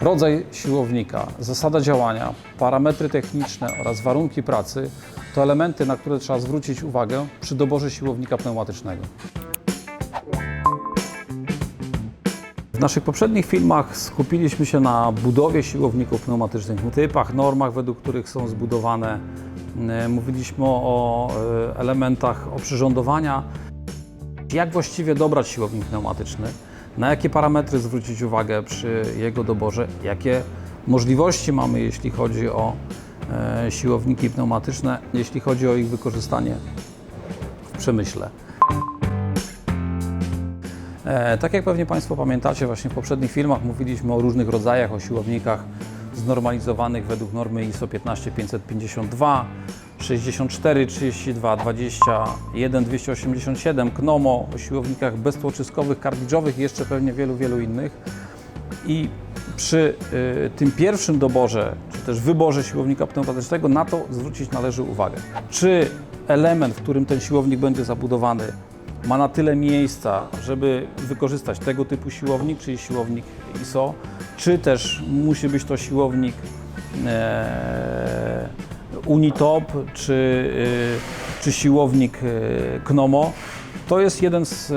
Rodzaj siłownika, zasada działania, parametry techniczne oraz warunki pracy to elementy, na które trzeba zwrócić uwagę przy doborze siłownika pneumatycznego. W naszych poprzednich filmach skupiliśmy się na budowie siłowników pneumatycznych, typach, normach, według których są zbudowane. E, Mówiliśmy o e, elementach oprzyrządowania, jak właściwie dobrać siłownik pneumatyczny, na jakie parametry zwrócić uwagę przy jego doborze, jakie możliwości mamy, jeśli chodzi o e, siłowniki pneumatyczne, jeśli chodzi o ich wykorzystanie w przemyśle. E, Tak jak pewnie Państwo pamiętacie, właśnie w poprzednich filmach mówiliśmy o różnych rodzajach, o siłownikach znormalizowanych według normy ISO 15552, 64, 32, 21, 287, KNOMO, o siłownikach beztłoczyskowych, kartridżowych i jeszcze pewnie wielu, wielu innych. I przy y, tym pierwszym doborze, czy też wyborze siłownika pneumatycznego, na to zwrócić należy uwagę. Czy element, w którym ten siłownik będzie zabudowany, ma na tyle miejsca, żeby wykorzystać tego typu siłownik, czyli siłownik ISO, czy też musi być to siłownik e, Unitop, czy, e, czy siłownik e, Knomo. To jest jeden z e,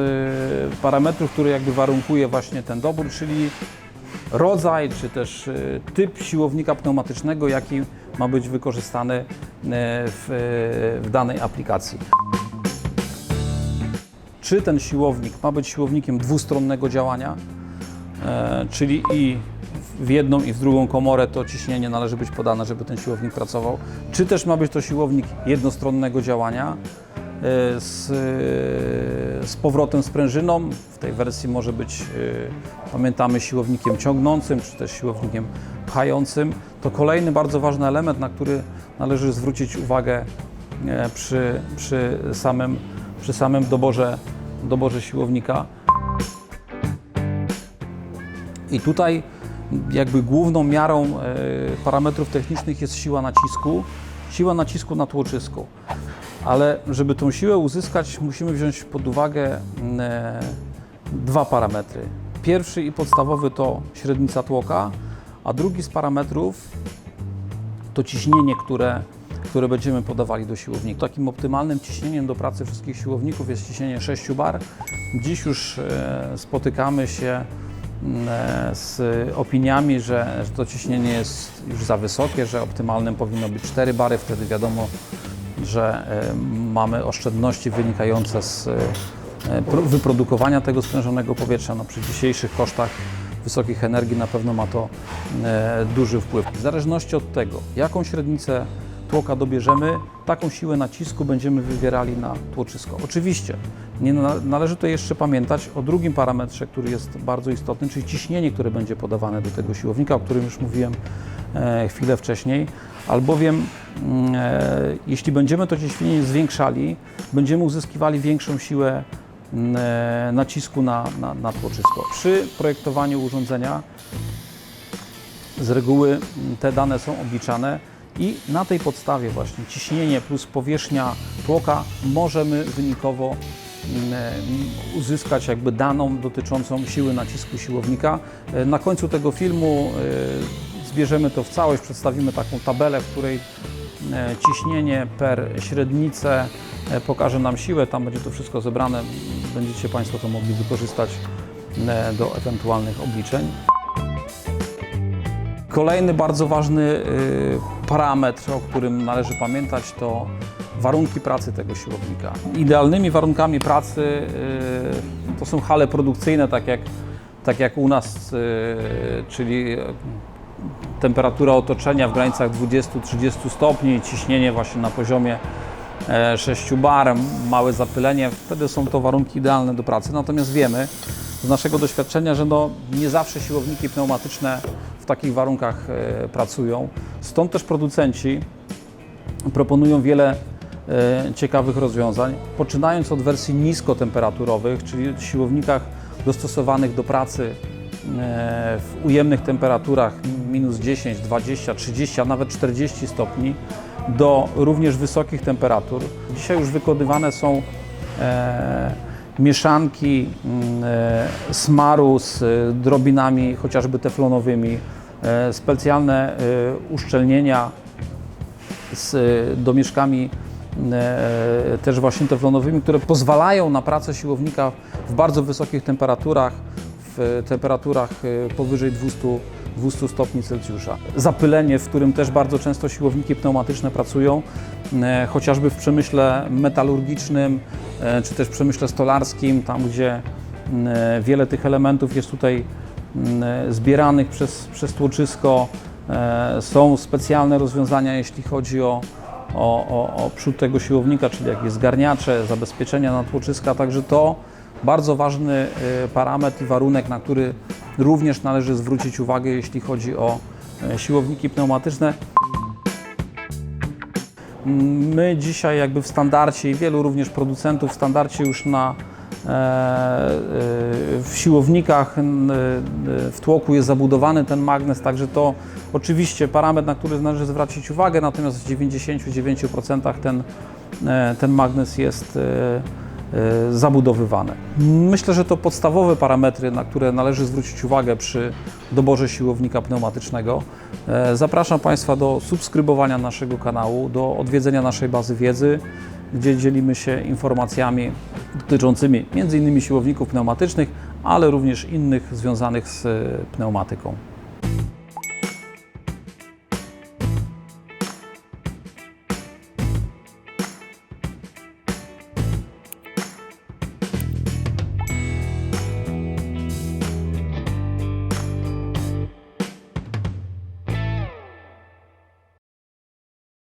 parametrów, który jakby warunkuje właśnie ten dobór, czyli rodzaj, czy też typ siłownika pneumatycznego, jaki ma być wykorzystany w, w danej aplikacji czy ten siłownik ma być siłownikiem dwustronnego działania, czyli i w jedną i w drugą komorę to ciśnienie należy być podane, żeby ten siłownik pracował, czy też ma być to siłownik jednostronnego działania e, z, e, z powrotem sprężyną. W tej wersji może być, e, pamiętamy, siłownikiem ciągnącym, czy też siłownikiem pchającym. To kolejny bardzo ważny element, na który należy zwrócić uwagę przy, przy samym przy samym doborze, doborze siłownika. I tutaj jakby główną miarą e, parametrów technicznych jest siła nacisku, siła nacisku na tłoczysku. Ale żeby tą siłę uzyskać, musimy wziąć pod uwagę mm, e, dwa parametry. Pierwszy i podstawowy to średnica tłoka, a drugi z parametrów to ciśnienie, które, które będziemy podawali do siłownika. Takim optymalnym ciśnieniem do pracy wszystkich siłowników jest ciśnienie 6 bar. Dziś już e, spotykamy się z opiniami, że, że to ciśnienie jest już za wysokie, że optymalnym powinno być 4 bary. Wtedy wiadomo, że e, mamy oszczędności wynikające z e, pro- wyprodukowania tego sprężonego powietrza. No, przy dzisiejszych kosztach wysokich energii na pewno ma to e, duży wpływ. W zależności od tego, jaką średnicę tłoka dobierzemy, taką siłę nacisku będziemy wywierali na tłoczysko. Oczywiście nie na, należy tutaj jeszcze pamiętać o drugim parametrze, który jest bardzo istotny, czyli ciśnienie, które będzie podawane do tego siłownika, o którym już mówiłem e, chwilę wcześniej, albowiem mm, e, jeśli będziemy to ciśnienie zwiększali, będziemy uzyskiwali większą siłę mm, e, nacisku na, na, na tłoczysko. Przy projektowaniu urządzenia z reguły mm, te dane są obliczane i na tej podstawie właśnie ciśnienie plus powierzchnia tłoka możemy wynikowo mm, uzyskać jakby daną dotyczącą siły nacisku siłownika. E, Na końcu tego filmu e, zbierzemy to w całość, przedstawimy taką tabelę, w której e, ciśnienie per średnicę pokaże nam siłę, tam będzie to wszystko zebrane, będziecie Państwo to mogli wykorzystać do ewentualnych obliczeń. Kolejny bardzo ważny y, parametr, o którym należy pamiętać, to warunki pracy tego siłownika. Idealnymi warunkami pracy y, to są hale produkcyjne, tak jak, tak jak u nas, y, czyli temperatura otoczenia w granicach 20-30 stopni, ciśnienie właśnie na poziomie e, 6 bar, małe zapylenie, wtedy są to warunki idealne do pracy. Natomiast wiemy z naszego doświadczenia, że no, nie zawsze siłowniki pneumatyczne w takich warunkach e, pracują. Stąd też producenci proponują wiele e, ciekawych rozwiązań, poczynając od wersji niskotemperaturowych, czyli siłownikach dostosowanych do pracy e, w ujemnych temperaturach minus 10, 20, 30, a nawet 40 stopni, do również wysokich temperatur. Dzisiaj już wykonywane są mieszanki mm, e, smaru z e, drobinami chociażby teflonowymi, e, specjalne uszczelnienia z domieszkami też właśnie teflonowymi, które pozwalają na pracę siłownika w bardzo wysokich temperaturach, w temperaturach powyżej 200, 200 stopni Celsjusza. Zapylenie, w którym też bardzo często siłowniki pneumatyczne pracują, chociażby w przemyśle metalurgicznym, czy też przemyśle stolarskim, tam gdzie m, e, wiele tych elementów jest tutaj m, e, zbieranych przez, przez tłoczysko. E, Są specjalne rozwiązania, jeśli chodzi o, o, o, o przód tego siłownika, czyli jakieś zgarniacze, zabezpieczenia na tłoczyska, także to bardzo ważny e, parametr i warunek, na który również należy zwrócić uwagę, jeśli chodzi o e, siłowniki pneumatyczne. My dzisiaj jakby w standardzie i wielu również producentów w standardzie już na e, e, w siłownikach e, w tłoku jest zabudowany ten magnes, także to oczywiście parametr, na który należy zwrócić uwagę, natomiast w 99% ten, ten magnes jest e, e, zabudowywany. Myślę, że to podstawowe parametry, na które należy zwrócić uwagę przy doborze siłownika pneumatycznego. E, Zapraszam Państwa do subskrybowania naszego kanału, do odwiedzenia naszej bazy wiedzy, gdzie dzielimy się informacjami dotyczącymi m.in. siłowników pneumatycznych, ale również innych związanych z pneumatyką.